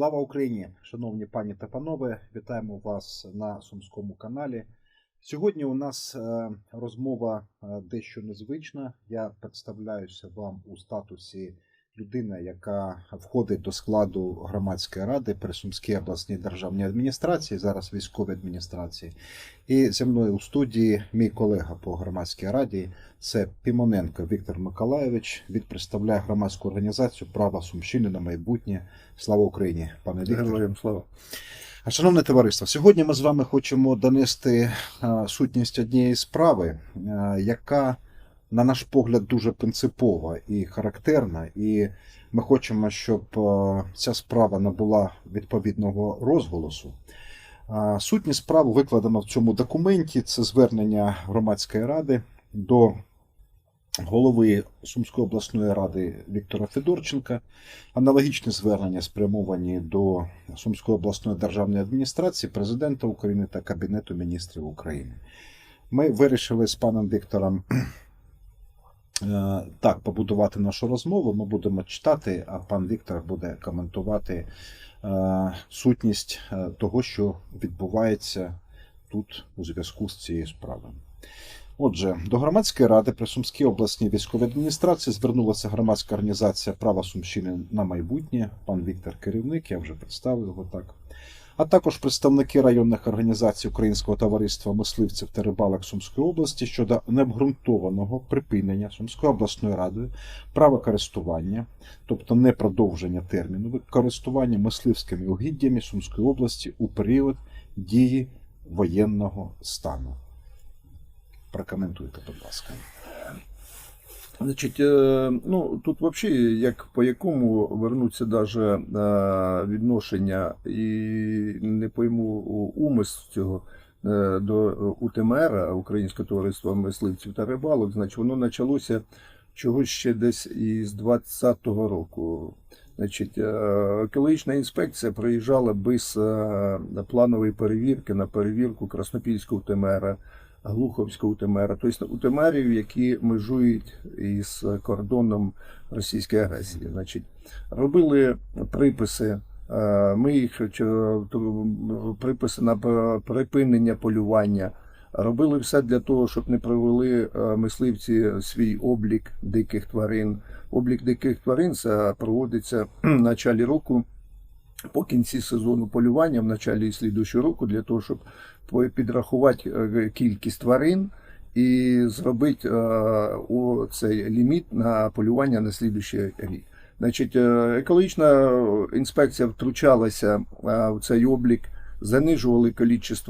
Слава Україні, шановні пані та панове, вітаємо вас на Сумському каналі. Сьогодні у нас е, розмова е, дещо незвична. Я представляюся вам у статусі людини, яка входить до складу громадської ради при Сумській обласній державній адміністрації, зараз військовій адміністрації. І зі мною у студії мій колега по громадській раді це Пімоненко Віктор Миколаєвич. Він представляє громадську організацію Права Сумщини на майбутнє. Слава Україні, пане Віктор. Героям слава. Шановне товариство, сьогодні ми з вами хочемо донести сутність однієї справи, яка, на наш погляд, дуже принципова і характерна. І ми хочемо, щоб е, ця справа набула відповідного розголосу. Е, Сутність справи викладена в цьому документі. Це звернення громадської ради до голови Сумської обласної ради Віктора Федорченка. Аналогічні звернення спрямовані до Сумської обласної державної адміністрації, президента України та Кабінету міністрів України. Ми вирішили з паном Віктором так побудувати нашу розмову. Ми будемо читати, а пан Віктор буде коментувати е, сутність е, того, що відбувається тут у зв'язку з цією справою. Отже, до громадської ради при Сумській обласній військовій адміністрації звернулася громадська організація Права Сумщини на майбутнє. Пан Віктор керівник, я вже представив його так. А також представники районних організацій Українського товариства мисливців та рибалок Сумської області щодо необґрунтованого припинення Сумською обласною радою права користування, тобто не продовження терміну користування мисливськими угіддями Сумської області у період дії воєнного стану. Прокоментуйте, будь ласка. Значить, е, ну тут взагалі, як по якому вернуться даже е, відношення і не пойму умис цього е, до УТМР, Українського товариства мисливців та рибалок, значить, воно почалося чогось ще десь із 20-го року. Значить, екологічна інспекція приїжджала без планової перевірки на перевірку Краснопільського УТМР. Глуховського УТМР, тобто УТМРів, які межують із кордоном російської агресії. Значить, робили приписи. е, Ми їх приписи на припинення полювання. Робили все для того, щоб не провели е, мисливці свій облік диких тварин. Облік диких тварин це проводиться в началі року по кінці сезону полювання в началі слідуючого року для того, щоб підрахувати е, кількість тварин і зробити е, цей ліміт на полювання на слідуючий рік. Значить, е, екологічна інспекція втручалася в цей облік, занижували кількість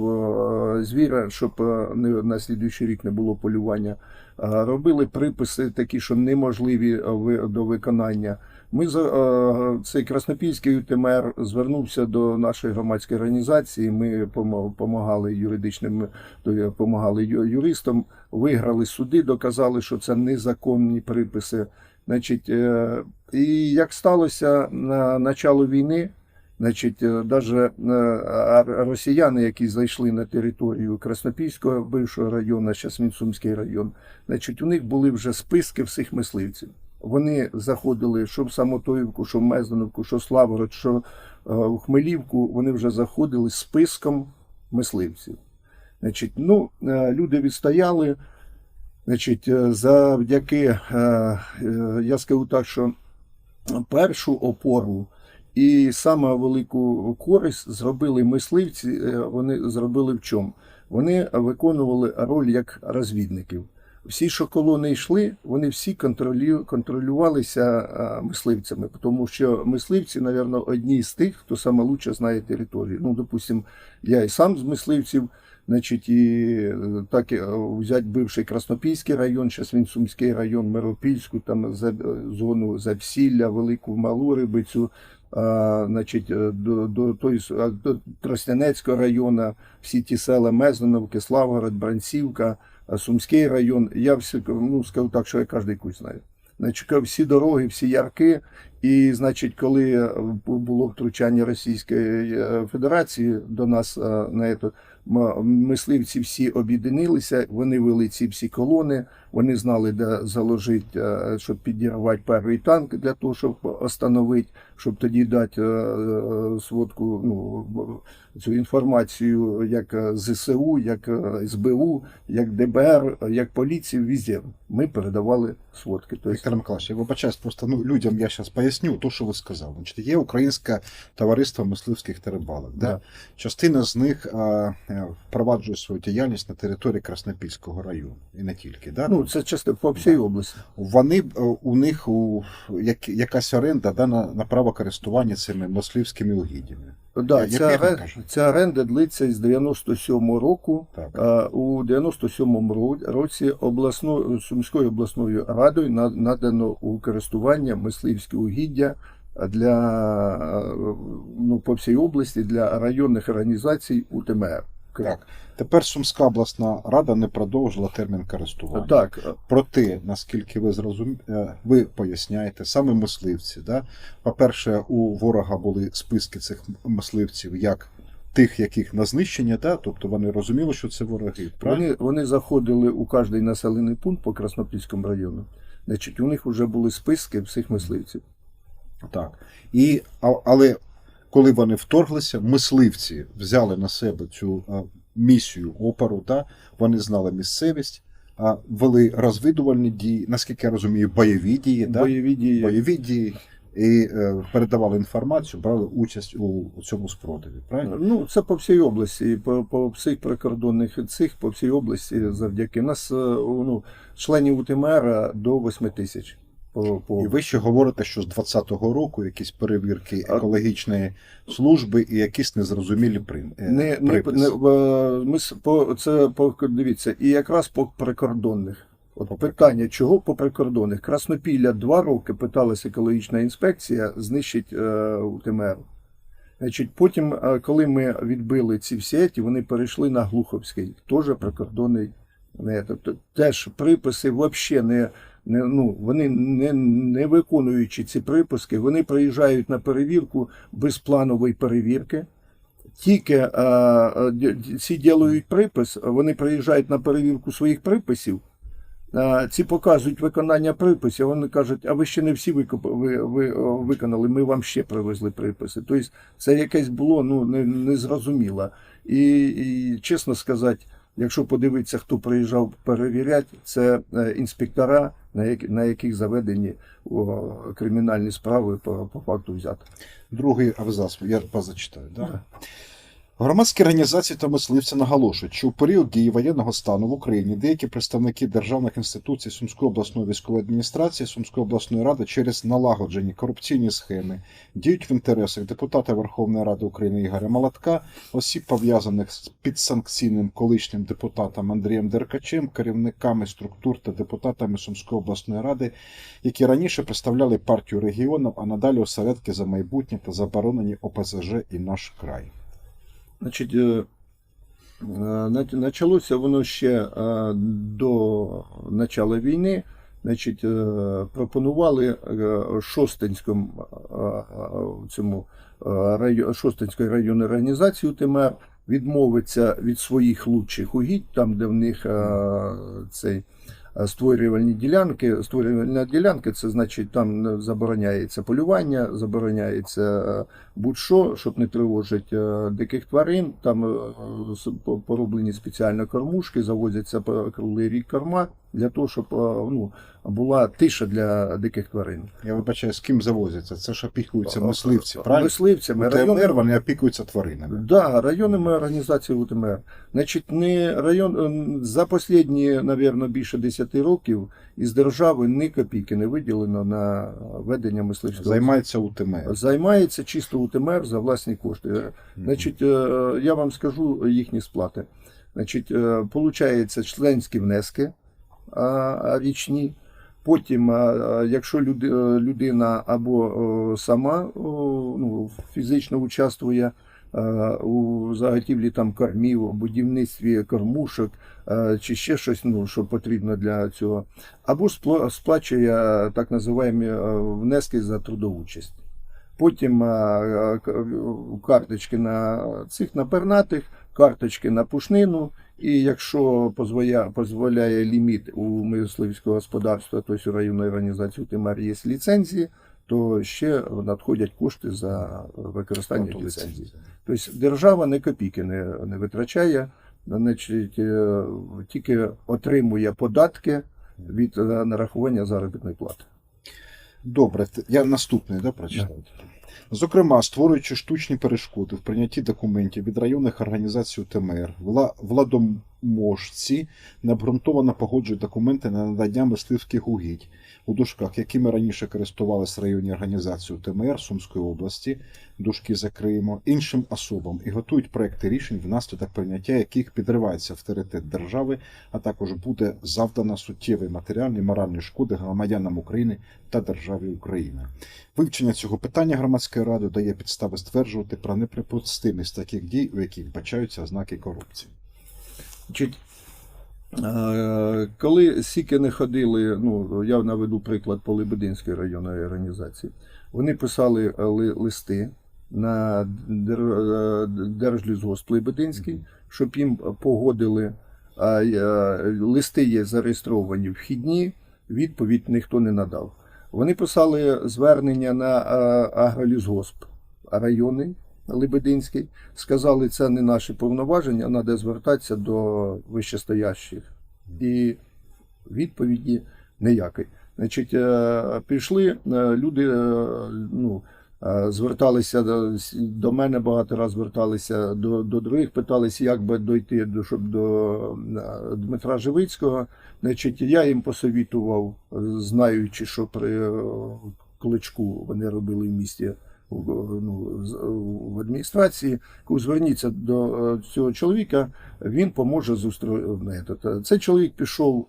звіра, щоб е, на слідуючий рік не було полювання. Е, Робили приписи такі, що неможливі е, до виконання. Ми е, цей Краснопільський УТМР звернувся до нашої громадської організації. Ми допомагали юридичним допомагали юристам, виграли суди, доказали, що це незаконні приписи. Значить, е, і як сталося на начало війни, значить, навіть росіяни, які зайшли на територію Краснопільського бившого району, зараз він Сумський район, значить, у них були вже списки всіх мисливців. Вони заходили що в Самотоївку, що в Мезоновку, що в Славгород, що е, в Хмелівку. Вони вже заходили списком мисливців. Значить, ну, е, люди відстояли. Значить, е, завдяки, е, е, я скажу так, що першу опору і саме велику користь зробили мисливці. е, Вони зробили в чому? Вони виконували роль як розвідників. Всі, що колони йшли, вони всі контролю, контролювалися мисливцями, тому що мисливці, мабуть, одні з тих, хто лучше знає територію. Ну, допустим, я і сам з мисливців, значить, і е, так е, взяти бивший Краснопільський район, зараз він Сумський район, Миропільську, там зону Завсілля, Велику Малу Рибицю, значить, до до, до, а, до Тростянецького району, всі ті села Мезоновки, Славгород, Бранцівка, Сумський район. Я всі, ну, скажу так, що я кожен кусь знаю. Значить, всі дороги, всі ярки, І, значить, коли е, було втручання Російської е, Федерації до нас е, на це, мисливці всі об'єдналися, вони вели ці всі колони, вони знали, де заложити, е, щоб підірвати перший танк для того, щоб остановити, щоб тоді дати е, е, сводку, ну, цю інформацію як ЗСУ, як СБУ, як ДБР, як поліцію, везде. Ми передавали сводки. Тобто, Віктор Миколаївич, я вибачаюсь, просто ну, людям я зараз поясню то, що ви сказали. Значить, є Українське товариство мисливських та рибалок. Да? Да. Частина з них впроваджує свою діяльність на території Краснопільського району. І не тільки. Да? ну, це часто по всій області. Вони е, у них у, як, якась оренда да, на, на право користування цими мисливськими угіддями. Да, Як- ця, кажете? ця оренда длиться з 97-го року. Так. А, У 97-му році обласною Сумською обласною радою на- надано у користування мисливські угіддя для е, ну, по всій області для районних організацій УТМР. Так. Tепер Сумська обласна рада не продовжила термін користування. Так, Проте, наскільки ви зрозумі... е, ви поясняєте, саме мисливці, да? по-перше, у ворога були списки цих мисливців як тих, яких на знищення, да? тобто вони розуміли, що це вороги. Правильно? вони, вони заходили у кожний населений пункт по Краснопільському району. Значить, у них вже були списки всіх мисливців. Так. І, але коли вони вторглися, мисливці взяли на себе цю а, місію опору, да? вони знали місцевість, а, вели розвідувальні дії, наскільки я розумію, бойові дії, да? Бойові дії. бойові дії і е, передавали інформацію, брали участь у, у цьому спротиві. Правильно? Ну, це по всій області, по, по всіх прикордонних цих, по всій області завдяки. У нас е, ну, членів УТМР до 8 тисяч. По, по... І ви ще говорите, що з 20-го року якісь перевірки екологічної служби і якісь незрозумілі прим... е, Не, не, не, е, ми по, це по, дивіться, і якраз по прикордонних. От По питання, чого по прикордонних? Краснопілля два роки питалася екологічна інспекція знищить е, УТМР. Значить, потім, е, коли ми відбили ці всі, еті, вони перейшли на Глуховський, теж прикордонний. Не, тобто, теж приписи взагалі не, не, ну, вони не, не виконуючи ці приписки, вони приїжджають на перевірку без планової перевірки. Тільки е, ці ділають припис, вони приїжджають на перевірку своїх приписів. е, Ці показують виконання приписів, вони кажуть, а ви ще не всі викоп- ви, ви, виконали, ми вам ще привезли приписи. Тобто це якесь було ну, не- незрозуміло. І, і чесно сказати, якщо подивитися, хто приїжджав перевіряти, це е, інспектора, на, як на яких заведені кримінальні справи по, факту взято. Другий абзац, я позачитаю. Да? Да. Громадські організації та мисливці наголошують, що у період дії воєнного стану в Україні деякі представники державних інституцій Сумської обласної військової адміністрації, Сумської обласної ради через налагоджені корупційні схеми діють в інтересах депутата Верховної Ради України Ігоря Молотка, осіб пов'язаних з підсанкційним колишнім депутатом Андрієм Деркачем, керівниками структур та депутатами Сумської обласної ради, які раніше представляли партію регіонів, а надалі осередки за майбутнє та заборонені ОПЗЖ і наш край. Значить, е, е, почалося воно ще е, до начала війни. Значить, пропонували Шостинському цьому Шостинської районної організації УТМР відмовитися від своїх лучших угідь, там, де в них цей створювальні ділянки. Створювальна ділянка це значить там е, забороняється полювання, забороняється е, будь-що, щоб не тривожити е, диких тварин. Там е, пороблені спеціально кормушки, завозяться круглий рік корма для того, щоб е, ну, була тиша для диких тварин. Я вибачаю, з ким завозяться? Це ж опікуються мисливці, правильно? Мисливцями. УТМР, районними- вони опікуються тваринами. Да, районними організаціями УТМР. Значить, не район ем, за останні, напевно, більше 10 років із держави ні копійки не виділено на ведення мисливського. Займається УТМР. Займається чисто УТМР за власні кошти. Значить, е, я вам скажу їхні сплати. Значить, е, получається членські внески річні. Потім, якщо е, людина або сама ну, фізично участвує, у заготівлі там кормів, будівництві кормушок чи ще щось, ну, що потрібно для цього, або сплачує так називаємо е, внески за трудоучасть. Потім карточки на цих на карточки на пушнину. І якщо дозволяє, дозволяє ліміт у мисливського господарства, тобто у районної організації ТМР є ліцензії, то ще надходять кошти за використання ліцензії. Тобто держава не копійки не, не витрачає, значить, е, тільки отримує податки від е, нарахування заробітної плати. Добре, я наступний да, прочитаю. Зокрема, створюючи штучні перешкоди в прийнятті документів від районних організацій УТМР, вла- владоможці необґрунтовано погоджують документи на надання мисливських угідь у дужках, якими раніше користувалися районні організації УТМР Сумської області, дужки закриємо, іншим особам і готують проекти рішень, внаслідок прийняття яких підривається авторитет держави, а також буде завдано суттєві матеріальні і моральні шкоди громадянам України та державі Україна. Вивчення цього питання громадської ради дає підстави стверджувати про неприпустимість таких дій, у яких бачаються ознаки корупції. Значить, е, коли сіки не ходили, ну я наведу приклад по Лебединської районної організації, вони писали е, ли- листи на е, Держлісгосп Лебединський, щоб їм погодили. А листи є зареєстровані вхідні, відповідь ніхто не надав. Вони писали звернення на агролісгосп районний Лебединський, сказали, це не наші повноваження, треба звертатися до вищестоящих. І відповіді ніякої. Значить, е, пішли е, люди, е, ну, зверталися до, мене багато разів зверталися до, до других, питалися, як би дойти до, щоб до Дмитра Живицького. Значить, я їм посовітував, знаючи, що при кличку вони робили в місті ну, в адміністрації, зверніться до е, цього чоловіка, він поможе зустріти. Цей чоловік пішов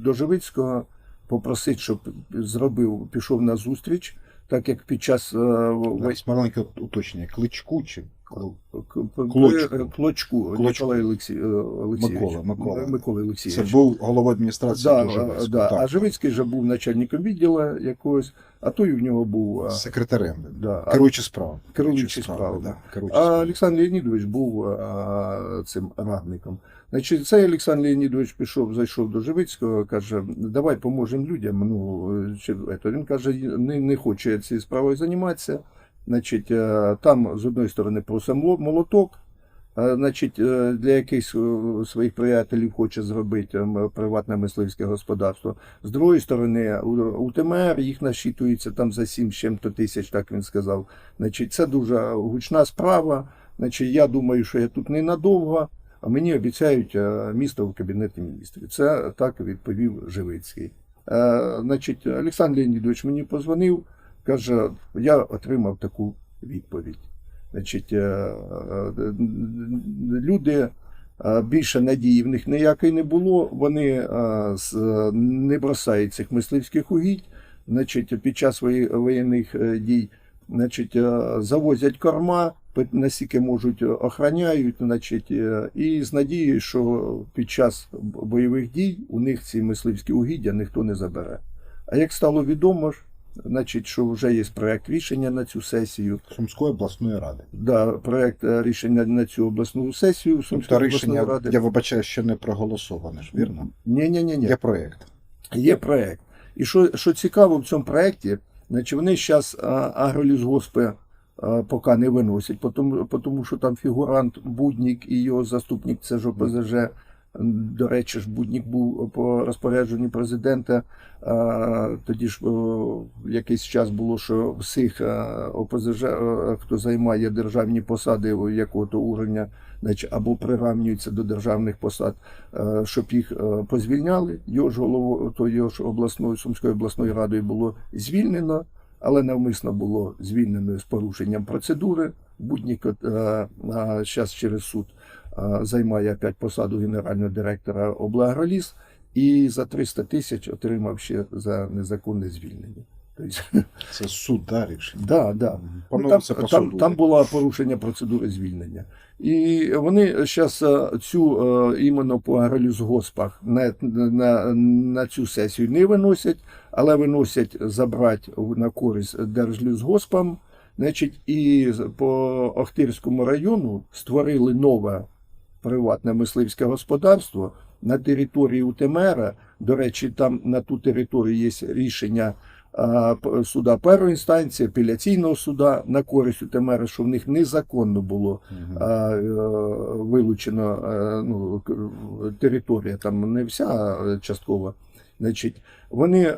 до Живицького, попросити, щоб зробив, пішов на зустріч, так як під час е, маленьке уточнення. Кличку чи Клочку. п- Клочку, Клочку. Микола Олексій, е, Олексійович. Микола, Микола. Микола Це був голова адміністрації Да, да. Так. А Живицький же був начальником відділу якогось, а той в нього був секретарем. да, а- Керуючи справами. Керуючий справами. Да, А. Олександр Леонідович був а, цим радником. Значить, цей Олександр Леонідович пішов, зайшов до Живицького, каже, давай поможемо людям. Ну, чи, ето. Він каже, не, не хоче цією справою займатися. Значить, е, там з одної сторони просить мол- молоток, значить, е, для якихось е, своїх приятелів хоче зробити приватне мисливське господарство. З другої сторони, у, ТМР їх насчитується там за 7 з чим-то тисяч, так він сказав. Значить, це дуже гучна справа. Значить, я думаю, що я тут ненадовго, а мені обіцяють місто в кабінеті міністрів. Це так відповів Живицький. Значить, Олександр Леонідович мені позвонив, каже, я отримав таку відповідь. Значить, е, е, люди. е, Більше надії в них ніякої не було. Вони не бросають цих мисливських угідь. Значить, під час воєнних дій значить, завозять корма, наскільки можуть охороняють, значить, і з надією, що під час бойових дій у них ці мисливські угіддя ніхто не забере. А як стало відомо значить, що вже є проект рішення на цю сесію. Сумської обласної ради. Да, проект е, рішення на цю обласну сесію Сумської Тобто обласної рішення, ради. я вибачаю, ще не проголосоване ж, вірно? Ні, ні, ні, ні. Є проєкт. Є проект. І що, що цікаво в цьому проєкті, значить вони зараз агролісгоспи а, поки не виносять, тому, тому що там фігурант Буднік і його заступник це ж ОПЗЖ. До речі, ж Буднік був по розпорядженню президента. Тоді ж якийсь час було, що всіх ОПЗЖ, хто займає державні посади якого-то уровня, або приравнюються до державних посад, щоб їх позвільняли. Його ж голову, то його ж обласною Сумською обласною радою було звільнено, але навмисно було звільнено з порушенням процедури. Буднік зараз через суд займає опять посаду генерального директора облагроліс і за 300 тисяч отримав ще за незаконне звільнення. Це суд, да, рішення. да, да. Ну, там, по там, там було порушення процедури звільнення. І вони зараз цю е, іменно по агролюзгоспах на, на, на цю сесію не виносять, але виносять забрати на користь держлюзгоспам. Значить, і по Охтирському району створили нове приватне мисливське господарство на території УТМР. До речі, там на ту територію є рішення а, суда першої інстанції, апеляційного суда на користь УТМР, що в них незаконно було а, е, вилучено е, ну, територія, там не вся а часткова. Значить, вони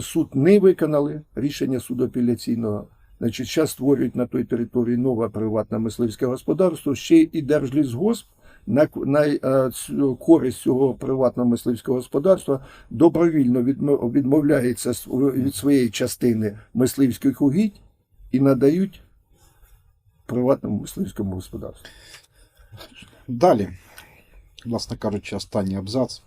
суд не виконали рішення суду апеляційного. Значить, зараз створюють на той території нове приватне мисливське господарство, ще і Держлісгосп на, на е, користь цього приватного мисливського господарства добровільно відмо- відмовляється від своєї частини мисливських угідь і надають приватному мисливському господарству. Далі, власне кажучи, останній абзац.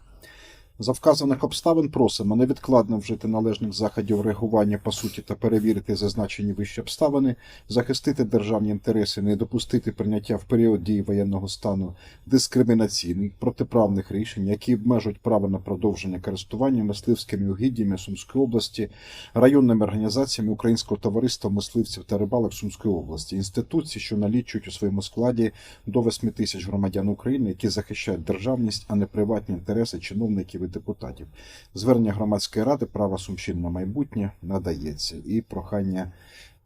За вказаних обставин просимо невідкладно вжити належних заходів реагування по суті та перевірити зазначені вищі обставини, захистити державні інтереси, не допустити прийняття в період дії воєнного стану дискримінаційних протиправних рішень, які обмежують право на продовження користування мисливськими угіддями Сумської області, районними організаціями Українського товариства мисливців та рибалок Сумської області, інституцій, що налічують у своєму складі до 8 тисяч громадян України, які захищають державність, а не приватні інтереси чиновників і депутатів. Звернення громадської ради права Сумщин на майбутнє надається і прохання.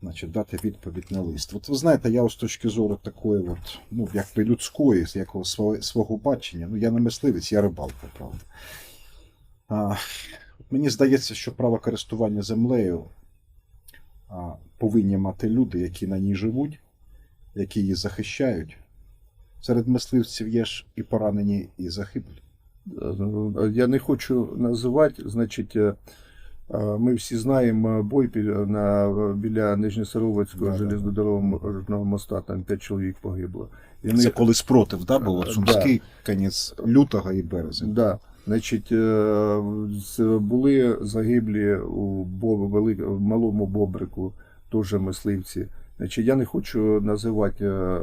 Значить, дати відповідь на лист. От ви знаєте, я з точки зору такої, от, ну, якби людської, якого свого, бачення, ну я не мисливець, я рибалка, правда. А, мені здається, що право користування землею а, повинні мати люди, які на ній живуть, які її захищають. Серед мисливців є ж і поранені, і загиблі. Е, Я не хочу називати, значить, е, е, ми всі знаємо бой на, біля Нижньосаровицького Да-да. железнодорожного моста, там 5 чоловік погибло. І Це не- коли спротив, да, було Да. Сумський кінець лютого і березня. Да. Значить, е, були загиблі у Бо- вели- в малому Бобрику, теж мисливці. Значить, я не хочу називати е,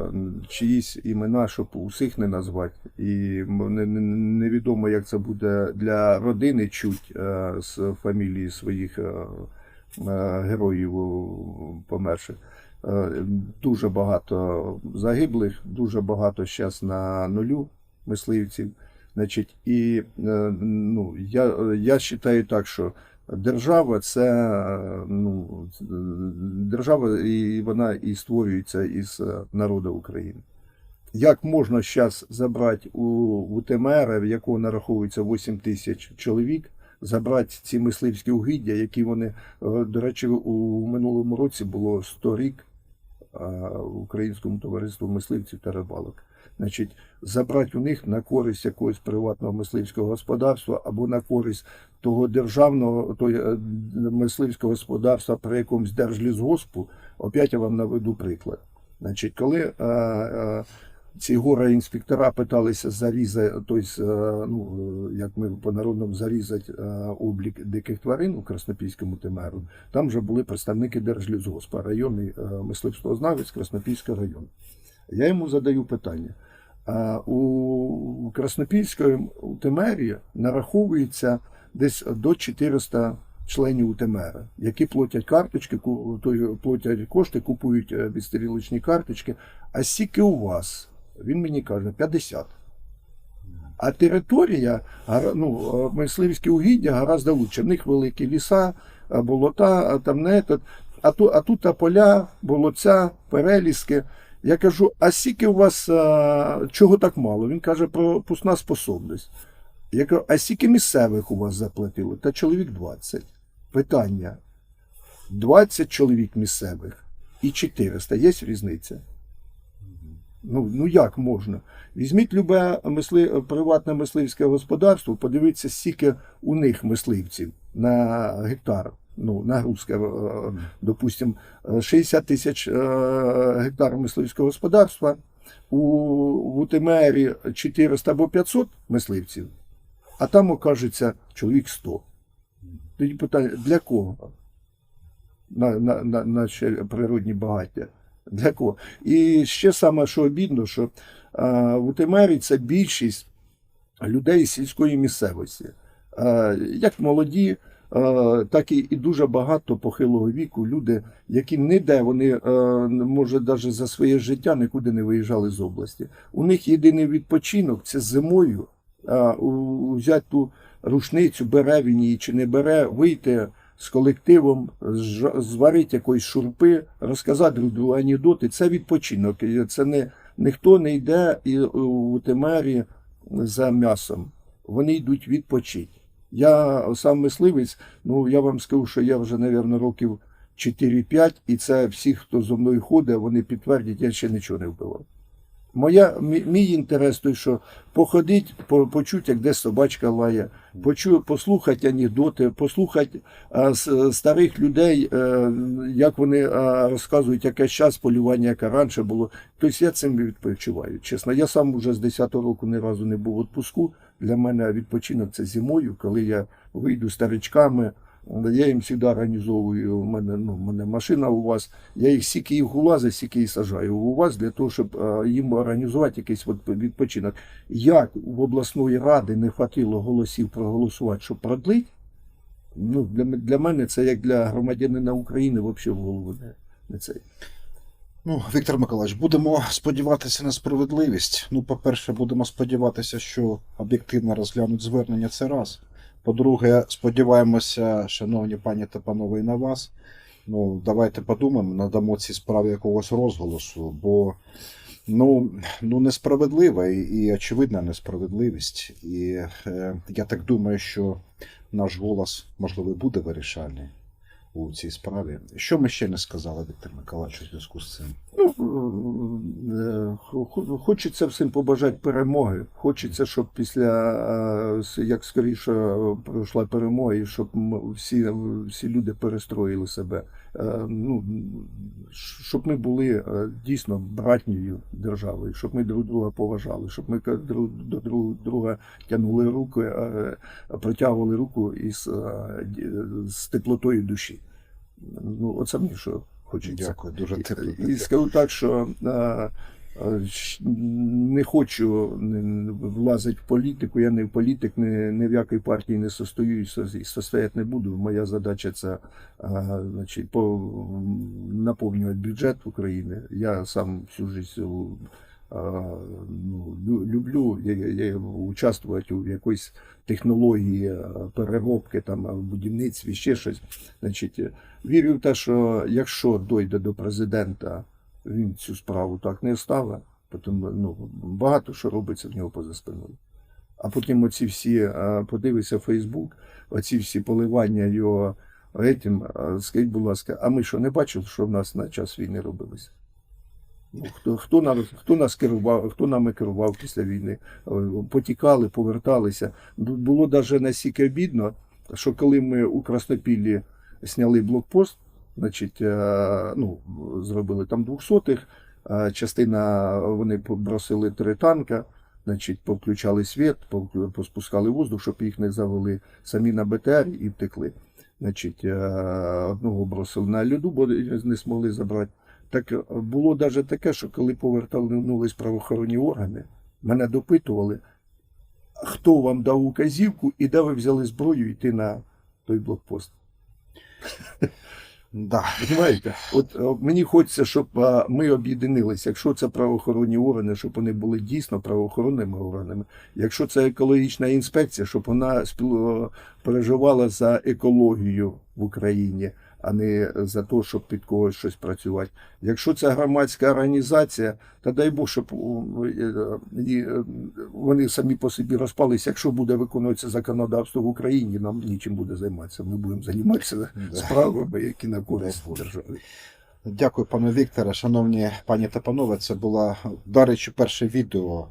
чиїсь імена, щоб усіх не назвати. І невідомо, як це буде для родини чуть е, з фамілії своїх е, героїв померших. Дуже багато загиблих, дуже багато зараз на нулю мисливців. Значить, і ну, я, я вважаю так, що держава це ну, держава, і вона і створюється із е, народу України. Як можна зараз забрати у, у ТМР, в якого нараховується 8 тисяч чоловік, забрати ці мисливські угіддя, які вони, е, до речі, у минулому році було 100 рік е, Українському товариству мисливців та рибалок. Значить, забрати у них на користь якогось приватного мисливського господарства або на користь того державного того, е, мисливського господарства при якомусь держлісгоспу. Опять я вам наведу приклад. Значить, коли е, е, ці горе інспектора питалися зарізати, тобто, ну, як ми по народному зарізати облік диких тварин у Краснопільському ТМРу, там вже були представники Держлісгоспа, районний мисливствознавець Краснопільського району. Я йому задаю питання. А у Краснопільському ТМРі нараховується десь до 400 членів УТМР, які платять карточки, платять кошти, купують е, відстрілочні карточки. А скільки у вас? Він мені каже, 50. А територія, ну, е, мисливські угіддя гораздо лучше. В них великі ліса, е, болота, там не этот. А тут а поля, болоця, переліски. Я кажу, а скільки у вас а, чого так мало? Він каже про пусна способність. Я кажу, а скільки місцевих у вас заплатили? Та чоловік 20. Питання. 20 чоловік місцевих і 400. Є різниця? Ну, ну як можна? Візьміть любе мисли, приватне мисливське господарство, подивіться, скільки у них мисливців на гектар. Ну, нагрузка, е, допустим, е, 60 тисяч е, гектар мисливського господарства, у, в 400 або 500 мисливців, а там окажеться чоловік 100. Тоді питання, для кого? на, на, на наші природні багаття. Для кого? І ще саме, що обідно, що а, в Утимері це більшість людей з сільської місцевості. А, як молоді, так і, і дуже багато похилого віку люди, які ніде вони, а, може, навіть за своє життя нікуди не виїжджали з області. У них єдиний відпочинок це зимою. А, взяти ту рушницю, бере він її чи не бере, вийти з колективом, зварити якоїсь шурпи, розказати друг другу анекдоти. Це відпочинок. Це не ніхто не йде у Темері за м'ясом. Вони йдуть відпочити. Я сам мисливець, ну я вам скажу, що я вже, мабуть, років 4-5, і це всі, хто зо мною ходить, вони підтвердять, я ще нічого не вбивав. Моя, мій, мій інтерес той, що походить, по, почути, як де собачка лає, почу, послухати анекдоти, послухати а, с- старих людей, е, як вони а, розказують, яке час полювання, яке раніше було. Тобто я цим відпочиваю. Чесно, я сам уже з 10-го року ні разу не був в відпуску. Для мене відпочинок це зимою, коли я вийду старичками. Я їм завжди організовую. У мене, ну, у мене машина у вас. Я їх стільки їх улазить, стільки і сажаю у вас для того, щоб е, їм організувати якийсь відпочинок. Як в обласної ради не хватило голосів проголосувати, щоб продлить, ну, для, для мене це як для громадянина України взагалі в голову не, не цей. Ну, Віктор Миколаївич, будемо сподіватися на справедливість. Ну, по-перше, будемо сподіватися, що об'єктивно розглянуть звернення це раз. По-друге, сподіваємося, шановні пані та панове, і на вас. Ну, давайте подумаємо, надамо цій справі якогось розголосу, бо ну, ну несправедлива і, і очевидна несправедливість. І е, я так думаю, що наш голос, можливо, буде вирішальний у цій справі. Що ми ще не сказали, Віктор Миколаївич, у зв'язку з цим? Ну, е, хо- хочеться всім побажати перемоги. Хочеться, щоб після е, як скоріше е, пройшла перемога, і щоб всі, всі люди перестроїли себе. Е, Ну, щоб ми були е, дійсно братньою державою, щоб ми друг друга поважали, щоб ми до друг друга тягнули руки, е, протягували руку із е, з теплотою душі. Ну, оце мені що хочеться. Дякую, дуже тепло. І скажу так, що а, е, не хочу влазити в політику. Я не в політик, не, ні в якій партії не состою і со- состояти не буду. Моя задача це а, значить, по, наповнювати бюджет України. Я сам всю життя ну, люблю я, я, участвувати у якоїсь технології е, переробки, там, будівництві, ще щось. Значить, е, вірю в те, що якщо дойде до президента, він цю справу так не ставить, тому ну, багато що робиться в нього поза спиною. А потім оці всі, е, подивися Фейсбук, оці всі поливання його етим, е, скажіть, будь ласка, а ми що не бачили, що в нас на час війни робилося? Ну, хто, хто, нам, хто нас керував, хто нами керував після війни? Е, Потікали, поверталися. Бу- Було навіть настільки обідно, що коли ми у Краснопіллі зняли блокпост, значить, е, ну, зробили там двохсотих, частина вони бросили три танка, значить, повключали світ, поспускали воздух, щоб їх не завели самі на БТР і втекли. Значить, е, одного бросили на льоду, бо не змогли забрати. Так е, було навіть таке, що коли повернулись правоохоронні органи, мене допитували, хто вам дав указівку і де ви взяли зброю йти на той блокпост. Да. Понимаєте? От е, мені хочеться, щоб е, ми об'єднилися. Якщо це правоохоронні органи, щоб вони були дійсно правоохоронними органами. Якщо це екологічна інспекція, щоб вона переживала за екологію в Україні, а не за те, щоб під когось щось працювати. Якщо це громадська організація, то дай Бог, щоб е, е, вони самі по собі розпалися. Якщо буде виконуватися законодавство в Україні, нам нічим буде займатися. Ми будемо займатися справами, які на користь держави. Дякую, пане Вікторе. Шановні пані та панове, це було, до речі, перше відео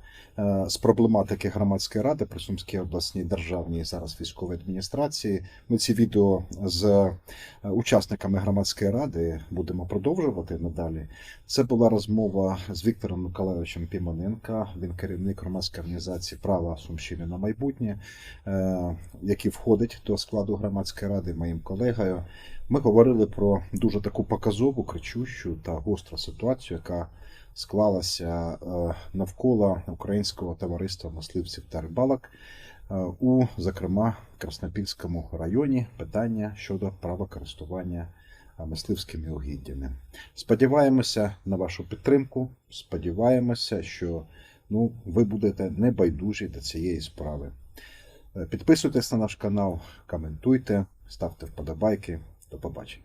з проблематики громадської ради при Сумській обласній державній зараз військовій адміністрації. Ми ці відео з е, учасниками громадської ради будемо продовжувати надалі. Це була розмова з Віктором Миколайовичем Пімоненка. Він керівник громадської організації Права Сумщини на майбутнє, е, який входить до складу громадської ради, моїм колегою. Ми говорили про дуже таку показову, кричущу та гостру ситуацію, яка склалася е, навколо українського товариства мисливців та рибалок е, у, зокрема, Краснопільському районі питання щодо права користування е, мисливськими угіддями. Сподіваємося на вашу підтримку. Сподіваємося, що ну, ви будете небайдужі до цієї справи. Підписуйтесь на наш канал, коментуйте, ставте вподобайки. До побачення.